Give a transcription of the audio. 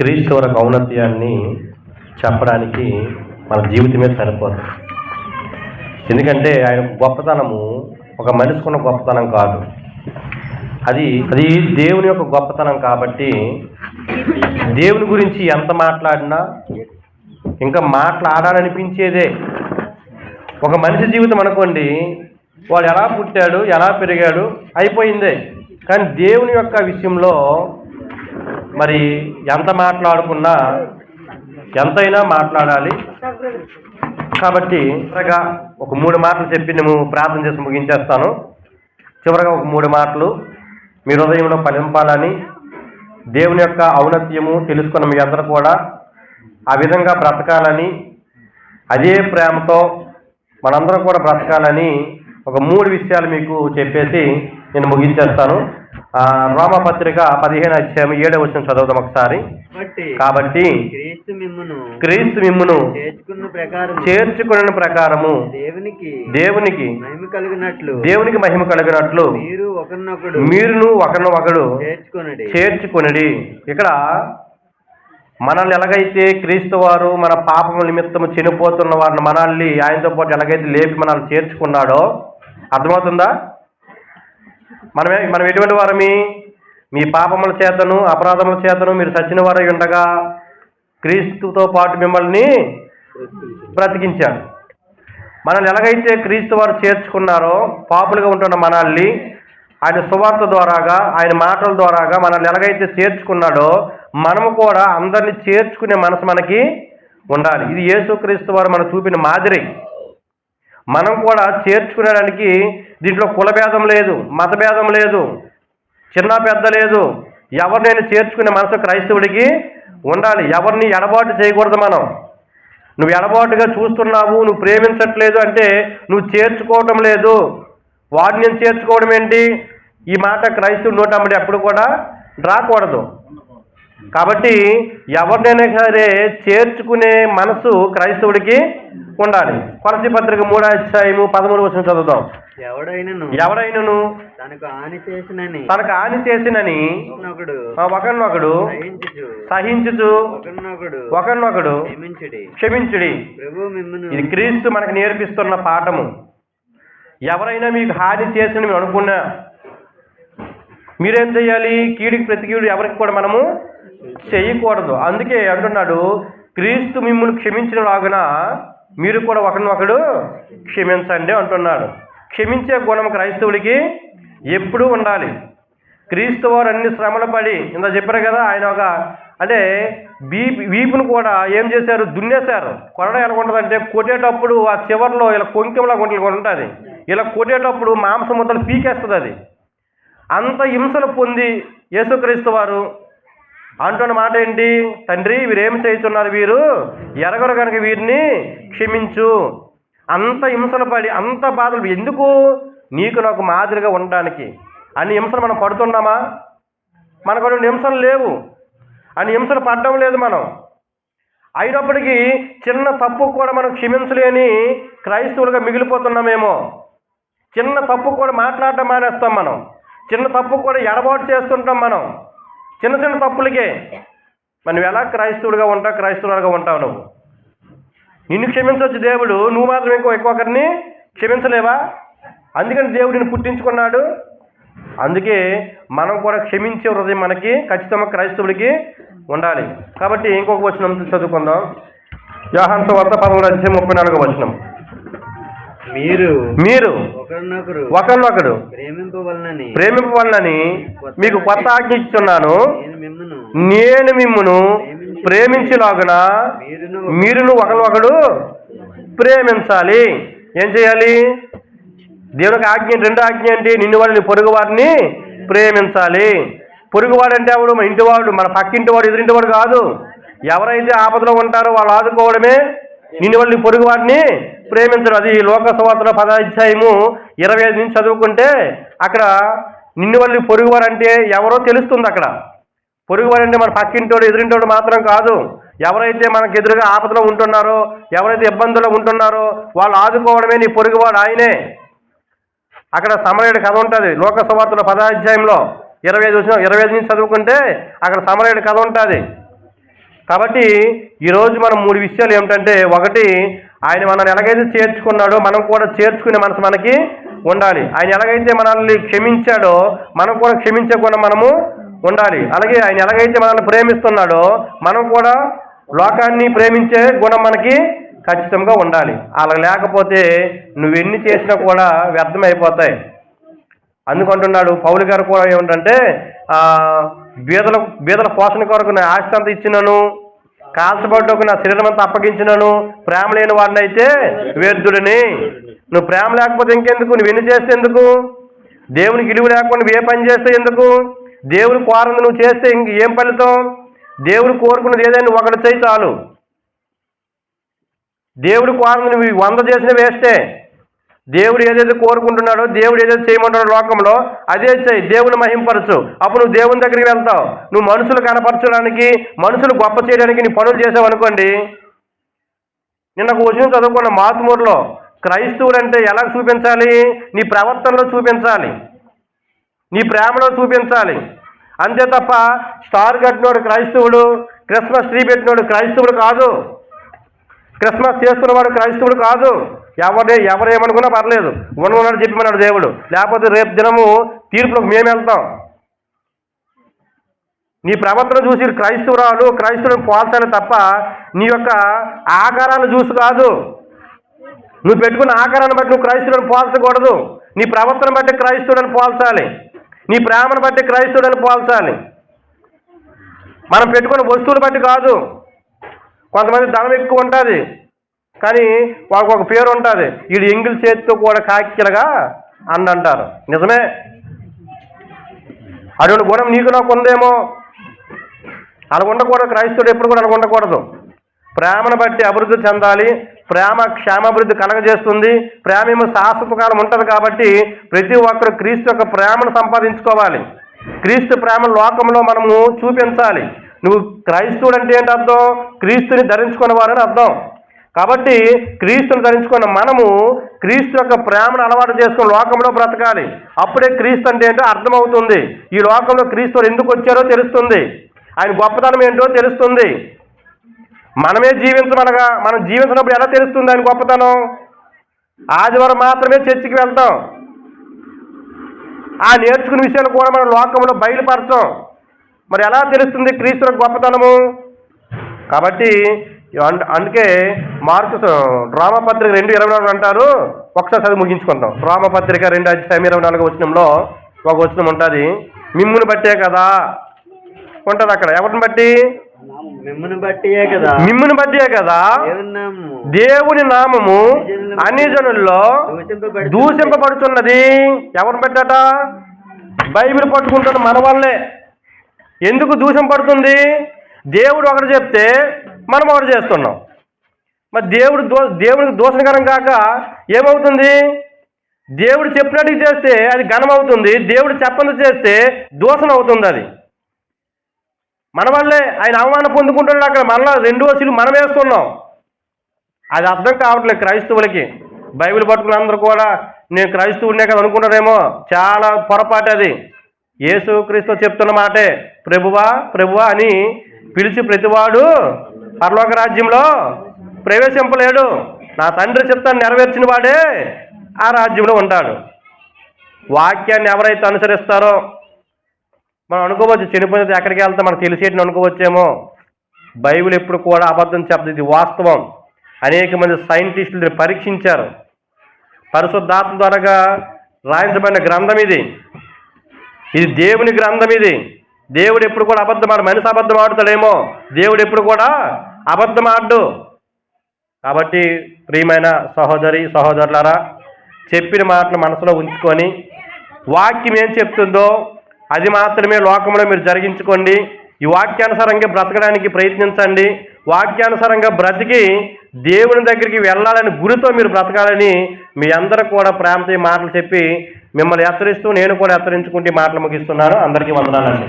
క్రీస్తు ఔన్నత్యాన్ని చెప్పడానికి మన జీవితమే సరిపోదు. ఎందుకంటే ఆయన గొప్పతనము ఒక మనిషికున్న గొప్పతనం కాదు. అది అది దేవుని యొక్క గొప్పతనం కాబట్టి దేవుని గురించి ఎంత మాట్లాడినా ఇంకా మాట్లాడాలనిపించేదే. ఒక మనిషి జీవితం అనుకోండి వాడు ఎలా పుట్టాడు ఎలా పెరిగాడు అయిపోయిందే. కానీ దేవుని యొక్క విషయంలో మరి ఎంత మాట్లాడుకున్నా ఎంతైనా మాట్లాడాలి. కాబట్టి చివరగా ఒక మూడు మాటలు చెప్పి నేను ప్రార్థన చేసి ముగించేస్తాను. చివరగా ఒక మూడు మాటలు మీ హృదయంలో ఫలింపాలని దేవుని యొక్క ఔన్నత్యము తెలుసుకున్న మీ అందరూ కూడా ఆ విధంగా బ్రతకాలని అదే ప్రేమతో మనందరం కూడా బ్రతకాలని ఒక మూడు విషయాలు మీకు చెప్పేసి నేను ముగించేస్తాను. రోమపత్రిక పదిహేను అధ్యాయం ఏడవ వచ్చిన చదువుదాం ఒకసారి. కాబట్టి క్రీస్తు మిమ్మును చేర్చుకున్న ప్రకారం చేర్చుకున్న ప్రకారము దేవునికి దేవునికి మహిమ కలిగినట్లు దేవునికి మహిమ కలిగినట్లు మీరు ఒకరినొకడు మీరును ఒకరిని ఒకడు చేర్చుకొనడి. చేర్చుకొనిడి. ఇక్కడ మనల్ని ఎలాగైతే క్రీస్తు వారు మన పాపము నిమిత్తము చనిపోతున్న వారిని మనల్ని ఆయనతో పాటు ఎలాగైతే లేపి మనల్ని చేర్చుకున్నాడో అర్థమవుతుందా? మనమే మనం ఎటువంటి వారమి? మీ పాపముల చేతను అపరాధముల చేతను మీరు సచిన వారై ఉండగా క్రీస్తుతో పాటు మిమ్మల్ని బ్రతికించాడు మనల్ని ఎలాగైతే క్రీస్తు వారు చేర్చుకున్నారో పాపులుగా ఉంటున్న మనల్ని ఆయన సువార్త ద్వారాగా ఆయన మాటల ద్వారాగా మనల్ని ఎలాగైతే చేర్చుకున్నాడో మనము కూడా అందరినీ చేర్చుకునే మనసు మనకి ఉండాలి. ఇది యేసుక్రీస్తు వారు మనకు చూపిన మాదిరి. మనం కూడా చేర్చుకునేదానికి దీంట్లో కులభేదం లేదు మతభేదం లేదు చిన్న పెద్ద లేదు. ఎవరినైనా చేర్చుకునే మనసు క్రైస్తవుడికి ఉండాలి. ఎవరిని ఎడబాటు చేయకూడదు మనం. నువ్వు ఎడబాటుగా చూస్తున్నావు నువ్వు ప్రేమించట్లేదు అంటే నువ్వు చేర్చుకోవటం లేదు. వాడిని చేర్చుకోవడం ఏంటి? ఈ మాట క్రైస్తవుడు నోటమ్మడి ఎప్పుడు కూడా రాకూడదు. కాబట్టి ఎవరినైనా సరే చేర్చుకునే మనసు క్రైస్తవుడికి ఉండాలి. కొలసి పత్రిక మూడో అధ్యాయము పదమూడు వచ్చిన చదువుదాం. ఎవడైనను? ఎవడైనను? తనకు హాని చేసినని. తనకు హాని చేసినని ఒకరినొకడు సహించుచు. ఒకరినొకడు ఒకరినొకడు క్షమించుడి. ఇది క్రీస్తు మనకు నేర్పిస్తున్న పాఠము. ఎవరైనా మీకు హాని చేసిన మేము అనుకున్నా మీరేం చేయాలి? కీడికి ప్రతి కీడు ఎవరికి కూడా మనము చేయకూడదు. అందుకే అంటున్నాడు క్రీస్తు మిమ్మల్ని క్షమించిన లాగున మీరు కూడా ఒకరినొకడు క్షమించండి అంటున్నాడు. క్షమించే గుణం క్రైస్తవుడికి ఎప్పుడూ ఉండాలి. క్రీస్తు వారు అన్ని శ్రమలు పడి ఇంత చెప్పారు కదా ఆయన ఒక అంటే బీ వీపును కూడా ఏం చేశారు? దున్నేశారు. కొరడం ఎలా ఉంటుందంటే కొట్టేటప్పుడు ఆ చివర్లో ఇలా కొంకెంలా గుంటలు ఉంటుంది. ఇలా కొట్టేటప్పుడు మాంసం ముద్దలు పీకేస్తుంది అది. అంత హింసలు పొంది యేసుక్రీస్తు వారు అంటున్న మాట ఏంటి? తండ్రి వీరేం చేస్తున్నారు వీరు? ఎరగరు కనుక వీరిని క్షమించు. అంత హింసలు పడి అంత బాధలు. ఎందుకు? నీకు నాకు మాదిరిగా ఉండడానికి. అన్ని హింసలు మనం పడుతున్నామా? మనకు హింసలు లేవు. అన్ని హింసలు పడడం లేదు మనం. అయినప్పటికీ చిన్న తప్పు కూడా మనం క్షమించలేని క్రైస్తవులుగా మిగిలిపోతున్నామేమో. చిన్న తప్పు కూడా మాట్లాడటం మానేస్తాం మనం. చిన్న తప్పు కూడా ఎడబాటు చేస్తుంటాం మనం. చిన్న చిన్న తప్పులకే. మనం ఎలా క్రైస్తవుడిగా ఉంటావు క్రైస్తవులుగా ఉంటావు నువ్వు? నిన్ను క్షమించవచ్చు దేవుడు నువ్వు మాత్రం ఇంకో ఇంకొకరిని క్షమించలేవా? అందుకని దేవుడు నిన్ను పుట్టించుకున్నాడు. అందుకే మనం కూడా క్షమించే హృదయం మనకి ఖచ్చితంగా క్రైస్తవుడికి ఉండాలి. కాబట్టి ఇంకొక వచనం చదువుకుందాం. యోహాన్ వార్త పదమూడు అధ్యాయం ముప్పై నాలుగో వచనం. మీరు మీరు ఒకరినొకరు ప్రేమింపవలనని ప్రేమింపవలనని మీకు కొత్త ఆజ్ఞ ఇస్తున్నాను నేను మిమ్మను ప్రేమించేలాగున మీరును ఒకరినొకడు ప్రేమించాలి. ఏం చేయాలి? దేవునికి ఆజ్ఞ రెండు ఆజ్ఞ ఏంటి నిన్ను వాడిని పొరుగు వారిని ప్రేమించాలి. పొరుగువాడు అంటే ఎవడు? మన ఇంటివాడు మన పక్కింటి వాడు ఎదురింటి వాడు కాదు. ఎవరైతే ఆపదలో ఉంటారో వాళ్ళు ఆదుకోవడమే నిన్ను వాళ్ళని పొరుగు వాడిని ప్రేమించడం అది లోక సంవత్సర పదాధ్యాయము ఇరవై ఐదు నుంచి చదువుకుంటే అక్కడ నిన్ను వాళ్ళని పొరుగువారు అంటే ఎవరో తెలుస్తుంది అక్కడ. పొరుగువారంటే అంటే మన పక్కింటోడు ఎదురింటోడు మాత్రం కాదు. ఎవరైతే మనకు ఎదురుగా ఆపదలో ఉంటున్నారో ఎవరైతే ఇబ్బందుల్లో ఉంటున్నారో వాళ్ళు ఆదుకోవడమే నీ పొరుగువాడు ఆయనే. అక్కడ సమరయుడు కథ ఉంటుంది. లోక సంవత్సర పదాధ్యాయంలో ఇరవై ఐదు వచ్చిన ఇరవై ఐదు నుంచి చదువుకుంటే అక్కడ సమరయుడు కథ ఉంటుంది. కాబట్టి ఈరోజు మనం మూడు విషయాలు ఏమిటంటే ఒకటి ఆయన మనల్ని ఎలాగైతే చేర్చుకున్నాడో మనం కూడా చేర్చుకునే మనసు మనకి ఉండాలి. ఆయన ఎలాగైతే మనల్ని క్షమించాడో మనం కూడా క్షమించే గుణం మనము ఉండాలి. అలాగే ఆయన ఎలాగైతే మనల్ని ప్రేమిస్తున్నాడో మనం కూడా లోకాన్ని ప్రేమించే గుణం మనకి ఖచ్చితంగా ఉండాలి. అలా లేకపోతే నువ్వెన్ని చేసినా కూడా వ్యర్థమైపోతాయి. అందుకంటున్నాడు పౌలు గారు కూడా ఏమిటంటే బీదల బీదల పోషణ కొరకు నేను ఆస్తి అంతా ఇచ్చినను. కాల్చబడ్డకు నా శరీరం అంతా అప్పగించినను. ప్రేమ లేని వాడినైతే వ్యర్థుడిని. నువ్వు ప్రేమ లేకపోతే ఇంకెందుకు? నువ్వు ఎన్ని చేస్తే ఎందుకు? దేవునికి విలువ లేకుండా నువ్వు ఏ పని చేస్తే ఎందుకు? దేవుని కోరంది నువ్వు చేస్తే ఇంక ఏం ఫలితం? దేవుడు కోరుకున్నది ఏదైనా ఒకటి చేయి చాలు. దేవుడు కోరంది నువ్వు వంద చేసిన వేస్తే దేవుడు ఏదైతే కోరుకుంటున్నాడో దేవుడు ఏదైతే చేయమంటాడో లోకంలో అదే చేయి. దేవుని మహింపరచు. అప్పుడు నువ్వు దేవుని దగ్గరికి వెళ్తావు. నువ్వు మనుషులు కనపరచడానికి మనుషులు గొప్ప చేయడానికి నీ పనులు చేసావు అనుకోండి. నిన్న ఒక చదువుకున్న మాతుమూరులో క్రైస్తవుడు అంటే ఎలా చూపించాలి? నీ ప్రవర్తనలో చూపించాలి. నీ ప్రేమలో చూపించాలి. అంతే తప్ప స్టార్ కట్టినోడు క్రైస్తవుడు క్రిస్మస్ ట్రీ పెట్టినోడు క్రైస్తవుడు కాదు. క్రిస్మస్ చేస్తున్నవాడు క్రైస్తవుడు కాదు. ఎవరే ఎవరు ఏమనుకున్నా పర్లేదు. ఉన్నవాడు చెప్పమన్నాడు దేవుడు. లేకపోతే రేపు దినము తీర్పులకు మేము వెళ్తాం. నీ ప్రవర్తన చూసి క్రైస్తవురాలు క్రైస్తవుని పోల్చాలి తప్ప నీ యొక్క ఆకారాన్ని చూసి కాదు. నువ్వు పెట్టుకున్న ఆకారాన్ని బట్టి నువ్వు క్రైస్తవుని పోల్చకూడదు. నీ ప్రవర్తన బట్టి క్రైస్తవుడని పోల్చాలి. నీ ప్రేమను బట్టి క్రైస్తవుడని పోల్చాలి. మనం పెట్టుకున్న వస్తువులు బట్టి కాదు. కొంతమంది ధనం ఎక్కువ ఉంటుంది. కానీ వాళ్ళకు ఒక పేరు ఉంటుంది. వీడు ఎంగిల్ చేతితో కూడా కాకిలగా అని అంటారు నిజమే? అటువంటి గుణం నీకు నాకు ఉందేమో? అలా ఉండకూడదు క్రైస్తవుడు ఎప్పుడు కూడా అలా ఉండకూడదు ప్రేమను బట్టి అభివృద్ధి చెందాలి. ప్రేమ క్షేమాభివృద్ధి కలగజేస్తుంది. ప్రేమ ఏమో ఉంటుంది కాబట్టి ప్రతి ఒక్కరు క్రీస్తు యొక్క ప్రేమను సంపాదించుకోవాలి. క్రీస్తు ప్రేమ లోకంలో మనము చూపించాలి. నువ్వు క్రైస్తవుడు అంటే ఏంటి అర్థం? క్రీస్తుని ధరించుకున్నవారని అర్థం. కాబట్టి క్రీస్తుని ధరించుకున్న మనము క్రీస్తు యొక్క ప్రేమను అలవాటు చేసుకుని లోకంలో బ్రతకాలి. అప్పుడే క్రీస్తు అంటే ఏంటో అర్థమవుతుంది. ఈ లోకంలో క్రీస్తు ఎందుకు వచ్చారో తెలుస్తుంది. ఆయన గొప్పతనం ఏంటో తెలుస్తుంది. మనమే జీవించమనగా మనం జీవించినప్పుడు ఎలా తెలుస్తుంది ఆయన గొప్పతనం? ఆదివారం మాత్రమే చర్చికి వెళ్తాం. ఆ నేర్చుకున్న విషయాలు కూడా మనం లోకంలో బయలుపరచం. మరి ఎలా తెలుస్తుంది క్రీస్తు గొప్పతనము? కాబట్టి అందుకే మార్కు డ్రామా పత్రిక రెండు ఇరవై నాలుగు అంటారు ఒకసారి చదివి ముగించుకుంటాం. డ్రామా పత్రిక రెండు అధ్యాయం ఇరవై నాలుగు వచనంలో ఒక వచనం ఉంటుంది మిమ్ముని బట్టే కదా ఉంటుంది అక్కడ. ఎవరిని బట్టి? మిమ్మల్ని బట్టియే కదా. మిమ్ముని బట్టే కదా. దేవుని నామము? దేవుని నామము అన్ని జనుల్లో దూషింపబడి దూషింపబడుతున్నది ఎవరిని పెట్టట బైబిల్ పట్టుకుంటున్న మన వల్లే ఎందుకు దూషింపడుతుంది దేవుడు ఒకటి చెప్తే మనం ఒకటి చేస్తున్నాం. మరి దేవుడు దో దేవుడికి దోషకరం కాక ఏమవుతుంది? దేవుడు చెప్పినట్టు చేస్తే అది ఘనం అవుతుంది దేవుడు చెప్పని చేస్తే దోషణ అవుతుంది అది. మన వల్లే ఆయన అవమానం పొందుకుంటున్నాడు అక్కడ. మళ్ళా రెండు వసూలు మనం వేస్తున్నాం. అది అర్థం కావట్లేదు క్రైస్తవులకి. బైబిల్ పట్టుకుని అందరూ కూడా నేను క్రైస్తవుడినే కదా అనుకుంటారేమో. చాలా పొరపాటు అది. యేసు క్రీస్తు చెప్తున్న మాటే ప్రభువా ప్రభువా అని పిలిచి ప్రతివాడు పరలోక రాజ్యంలో ప్రవేశింపలేడు నా తండ్రి చిత్తాన్ని నెరవేర్చిన వాడే ఆ రాజ్యంలో ఉంటాడు. వాక్యాన్ని ఎవరైతే అనుసరిస్తారో మనం అనుకోవచ్చు చనిపోయినది ఎక్కడికి వెళ్తే మనకు తెలిసేటిని అనుకోవచ్చేమో. బైబిల్ ఎప్పుడు కూడా అబద్ధం చెప్పదు. ఇది వాస్తవం. అనేక మంది సైంటిస్టులు పరీక్షించారు. పరిశుద్ధాత్మ ద్వారా రాయించబడిన గ్రంథం ఇది. ఇది దేవుని గ్రంథం ఇది. దేవుడు ఎప్పుడు కూడా అబద్ధం ఆడు మనిషి అబద్ధం ఆడుతాడేమో దేవుడు ఎప్పుడు కూడా అబద్ధం ఆడు కాబట్టి ప్రియమైన సహోదరి సహోదరులారా చెప్పిన మాటలు మనసులో ఉంచుకొని వాక్యం ఏం చెప్తుందో అది మాత్రమే లోకంలో మీరు జరిగించుకోండి. ఈ వాక్యానుసారంగా బ్రతకడానికి ప్రయత్నించండి. వాక్యానుసారంగా బ్రతికి దేవుని దగ్గరికి వెళ్ళాలని గురితో మీరు బ్రతకాలని మీ అందరూ కూడా ప్రేమతో మాటలు చెప్పి మిమ్మల్ని హెచ్చరిస్తూ నేను కూడా హెచ్చరించుకుంటే ఈ మాటలు ముగిస్తున్నాను. అందరికీ వందనాలండి.